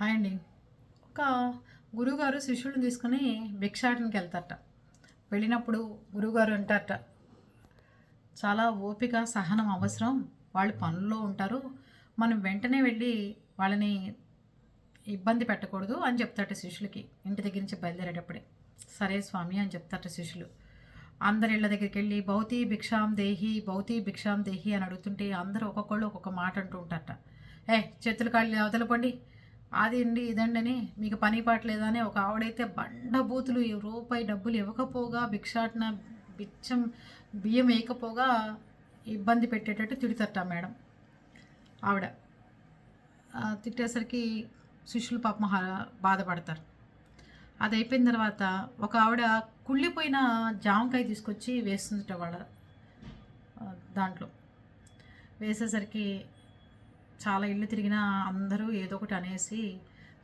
Hi అండి. ఒక గురువుగారు శిష్యుడిని తీసుకుని భిక్షాటనకి వెళ్తారట. వెళ్ళినప్పుడు గురువుగారు అంటారట చాలా ఓపిక సహనం అవసరం. వాళ్ళు పనుల్లో ఉంటారు. మనం వెంటనే వెళ్ళి వాళ్ళని ఇబ్బంది పెట్టకూడదు అని చెప్తాట శిష్యులకి. ఇంటి దగ్గర నుంచి బయలుదేరేటప్పుడే. సరే స్వామి అని చెప్తారట శిష్యులు. అందరి ఇళ్ళ దగ్గరికి వెళ్ళి భౌతి భిక్షాం దేహి భౌతి భిక్షాం దేహి అని అడుగుతుంటే అందరూ ఒక్కొక్కళ్ళు ఒక్కొక్క మాట అంటూ ఉంటారట. ఏ చేతులు కాళ్ళు అవతలపండి. అది అండి ఇదండి మీకు పని పాటలేదని అని ఒక ఆవిడైతే బండ బూతులు రూపాయి డబ్బులు ఇవ్వకపోగా భిక్షాటన బిచ్చం బియ్యం వేయకపోగా ఇబ్బంది పెట్టేటట్టు తిడతట మేడం. ఆవిడ. తిట్టేసరికి శిష్యులు పాపం బాధపడతారు. అది అయిపోయిన తర్వాత ఒక ఆవిడ కుళ్ళిపోయిన జామకాయ తీసుకొచ్చి వేస్తుందట వాళ్ళ దాంట్లో. వేసేసరికి చాలా ఇల్లు తిరిగినా అందరూ ఏదో ఒకటి అనేసి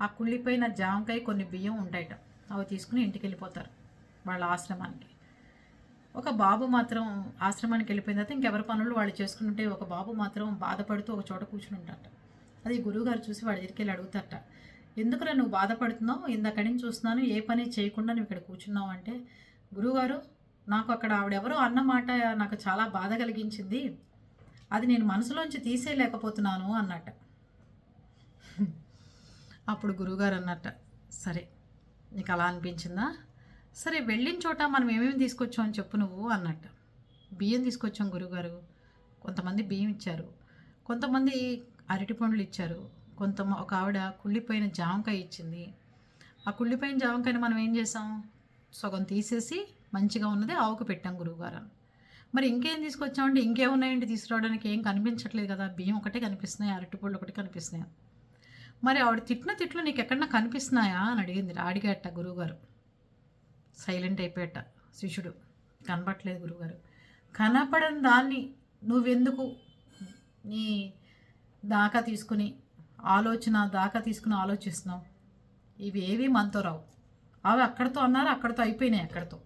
ఆ కుళ్ళిపోయిన జామకాయ కొన్ని బియ్యం ఉంటాయట. అవి తీసుకుని ఇంటికి వెళ్ళిపోతారు వాళ్ళ ఆశ్రమానికి. ఒక బాబు మాత్రం ఆశ్రమానికి వెళ్ళిపోయిన తర్వాత ఇంకెవరి పనులు వాళ్ళు చేసుకుంటుంటే ఒక బాబు మాత్రం బాధపడుతూ ఒక చోట కూర్చుని ఉంటారట అది గురువుగారు చూసి వాడి దగ్గరికి వెళ్ళి అడుగుతారట. ఎందుకురా నువ్వు బాధపడుతున్నావు? ఇందక్కడి నుంచి చూస్తున్నాను ఏ పని చేయకుండా నువ్వు ఇక్కడ కూర్చున్నావు? అంటే గురువుగారు నాకు అక్కడ ఆవిడెవరో అన్నమాట నాకు చాలా బాధ కలిగించింది. అది నేను మనసులోంచి తీసేయలేకపోతున్నాను అన్నట్ట. అప్పుడు గురువుగారు అన్నట్ట సరే నీకు అలా అనిపించిందా? సరే వెళ్ళిన చోట మనం ఏమేమి తీసుకొచ్చాం అని చెప్పు నువ్వు అన్నట్ట. బియ్యం తీసుకొచ్చాం గురువుగారు. కొంతమంది బియ్యం ఇచ్చారు. కొంతమంది అరటి పండ్లు ఇచ్చారు. కొంత ఒక ఆవిడ కుళ్ళిపోయిన జామకాయ ఇచ్చింది. ఆ కుళ్ళిపోయిన జామకాయని మనం ఏం చేసాం? సగం తీసేసి మంచిగా ఉన్నది ఆవుకు పెట్టాం గురువుగారు అని. మరి ఇంకేం తీసుకొచ్చామంటే ఇంకేమున్నాయండి తీసుకురావడానికి. ఏం కనిపించట్లేదు కదా. బియ్యం ఒకటే కనిపిస్తున్నాయి? అరటిపళ్ళు ఒకటి కనిపిస్తున్నాయి? మరి ఆవిడ తిట్టిన తిట్లు నీకు ఎక్కడన్నా కనిపిస్తున్నాయా? అని అడిగింది. అడిగేట గురువుగారు. సైలెంట్ అయిపోయాట శిష్యుడు. కనపట్లేదు గురువుగారు. కనపడని దాన్ని నువ్వెందుకు నీ దాకా తీసుకుని ఆలోచన దాకా తీసుకుని ఆలోచిస్తున్నావు? ఇవి ఏవి మనతో రావు. అవి అక్కడితో అన్నారు అక్కడితో అయిపోయినాయి అక్కడితో.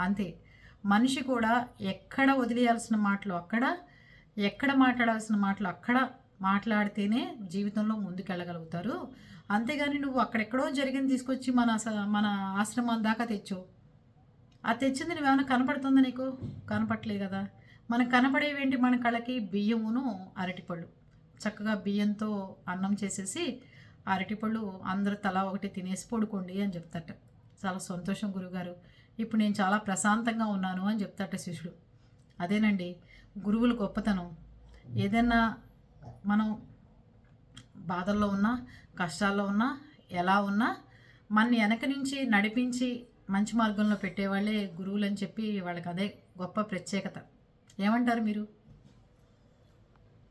అంతే. మనిషి కూడా ఎక్కడ వదిలేయాల్సిన మాటలు అక్కడ ఎక్కడ మాట్లాడాల్సిన మాటలు అక్కడ మాట్లాడితేనే జీవితంలో ముందుకెళ్ళగలుగుతారు. అంతేగాని నువ్వు అక్కడెక్కడో జరిగింది తీసుకొచ్చి మన స- మన ఆశ్రమం దాకా తెచ్చావు. ఆ తెచ్చింది నువ్వేమైనా కనపడుతుందా నీకు? కనపట్లే కదా. మనకు కనపడేవేంటి మన కళ్ళకి బియ్యమును అరటిపళ్ళు. చక్కగా బియ్యంతో అన్నం చేసేసి అరటిపళ్ళు అందరూ తలా ఒకటి తినేసి పడుకోండి అని చెప్తాట. చాలా సంతోషం గురుగారు. ఇప్పుడు నేను చాలా ప్రశాంతంగా ఉన్నాను అని చెప్తాట శిష్యుడు. అదేనండి గురువుల గొప్పతనం. ఏదైనా మనం బాధల్లో ఉన్నా కష్టాల్లో ఉన్నా ఎలా ఉన్నా మన వెనక నుంచి నడిపించి మంచి మార్గంలో పెట్టేవాళ్ళే గురువులు అని చెప్పి వాళ్ళకి అదే గొప్ప ప్రత్యేకత. ఏమంటారు మీరు?